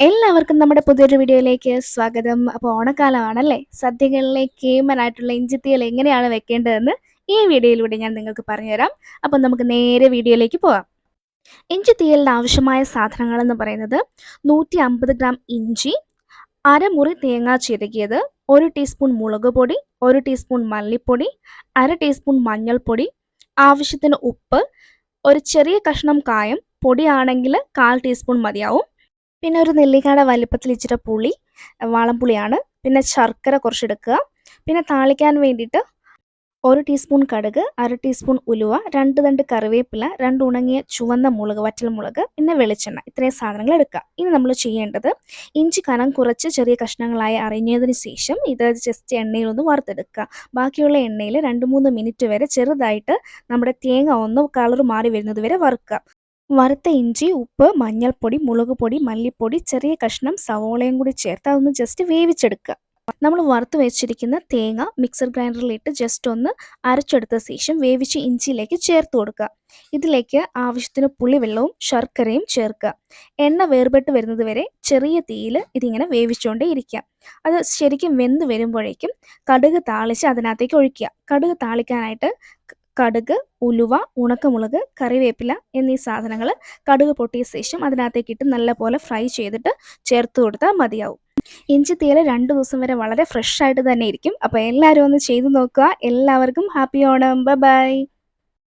എല്ലാവർക്കും നമ്മുടെ പുതിയൊരു വീഡിയോയിലേക്ക് സ്വാഗതം. അപ്പോൾ ഓണക്കാലമാണല്ലേ? സദ്യകളിലെ കേമനായിട്ടുള്ള ഇഞ്ചിത്തികൾ എങ്ങനെയാണ് വെക്കേണ്ടതെന്ന് ഈ വീഡിയോയിലൂടെ ഞാൻ നിങ്ങൾക്ക് പറഞ്ഞുതരാം. അപ്പം നമുക്ക് നേരെ വീഡിയോയിലേക്ക് പോകാം ഇഞ്ചി തീയലിന് ആവശ്യമായ സാധനങ്ങൾ എന്ന് പറയുന്നത് നൂറ്റി അമ്പത് ഗ്രാം ഇഞ്ചി അരമുറി തേങ്ങ ചിരകിയത് ഒരു ടീസ്പൂൺ മുളക് പൊടി ഒരു ടീസ്പൂൺ മല്ലിപ്പൊടി അര ടീസ്പൂൺ മഞ്ഞൾപ്പൊടി ആവശ്യത്തിന് ഉപ്പ് ഒരു ചെറിയ കഷ്ണം കായം പൊടിയാണെങ്കിൽ കാൽ ടീസ്പൂൺ മതിയാവും. പിന്നെ ഒരു നെല്ലിക്കാട വലിപ്പത്തിൽ ഇച്ചിരി പുളി വാളംപുളിയാണ്. പിന്നെ ശർക്കര കുറച്ചെടുക്കുക. പിന്നെ താളിക്കാൻ വേണ്ടിയിട്ട് ഒരു ടീസ്പൂൺ കടുക് അര ടീസ്പൂൺ ഉലുവ രണ്ട് തണ്ട് കറിവേപ്പില രണ്ട് ഉണങ്ങിയ ചുവന്ന മുളക് വറ്റൽ മുളക് പിന്നെ വെളിച്ചെണ്ണ. ഇത്രയും സാധനങ്ങൾ എടുക്കുക. ഇനി നമ്മൾ ചെയ്യേണ്ടത് ഇഞ്ചി കനം കുറച്ച് ചെറിയ കഷ്ണങ്ങളായി അറിഞ്ഞതിന് ശേഷം ഇത് ജസ്റ്റ് എണ്ണയിൽ ഒന്ന് വറുത്തെടുക്കുക. ബാക്കിയുള്ള എണ്ണയിൽ രണ്ട് മൂന്ന് മിനിറ്റ് വരെ ചെറുതായിട്ട് നമ്മുടെ തേങ്ങ ഒന്ന് കളർ മാറി വരുന്നത് വരെ വറുക്കുക. വറുത്ത ഇഞ്ചി ഉപ്പ് മഞ്ഞൾപ്പൊടി മുളക് പൊടി മല്ലിപ്പൊടി ചെറിയ കഷ്ണം സവോളയും കൂടി ചേർത്ത് അതൊന്ന് ജസ്റ്റ് വേവിച്ചെടുക്കുക. നമ്മൾ വറുത്ത് വെച്ചിരിക്കുന്ന തേങ്ങ മിക്സർ ഗ്രൈൻഡറിലിട്ട് ജസ്റ്റ് ഒന്ന് അരച്ചെടുത്ത ശേഷം വേവിച്ച് ഇഞ്ചിയിലേക്ക് ചേർത്ത് കൊടുക്കുക. ഇതിലേക്ക് ആവശ്യത്തിന് പുളിവെള്ളവും ശർക്കരയും ചേർക്കുക. എണ്ണ വേർപെട്ട് വരുന്നത് വരെ ചെറിയ തീയിൽ ഇതിങ്ങനെ വേവിച്ചുകൊണ്ടേ ഇരിക്കുക. അത് ശരിക്കും വെന്ത് വരുമ്പോഴേക്കും കടുക് താളിച്ച് അതിനകത്തേക്ക് ഒഴിക്കുക. കടുക് താളിക്കാനായിട്ട് കടുക് ഉലുവ ഉണക്കമുളക് കറിവേപ്പില എന്നീ സാധനങ്ങൾ കടുക് പൊട്ടിയ ശേഷം അതിനകത്തേക്ക് ഇട്ട് നല്ലപോലെ ഫ്രൈ ചെയ്തിട്ട് ചേർത്ത് കൊടുത്താൽ മതിയാവും. ഇഞ്ചി തേല രണ്ട് ദിവസം വരെ വളരെ ഫ്രഷ് ആയിട്ട് തന്നെ ഇരിക്കും. അപ്പോൾ എല്ലാവരും ഒന്ന് ചെയ്തു നോക്കുക. എല്ലാവർക്കും ഹാപ്പി ഓണം ബൈ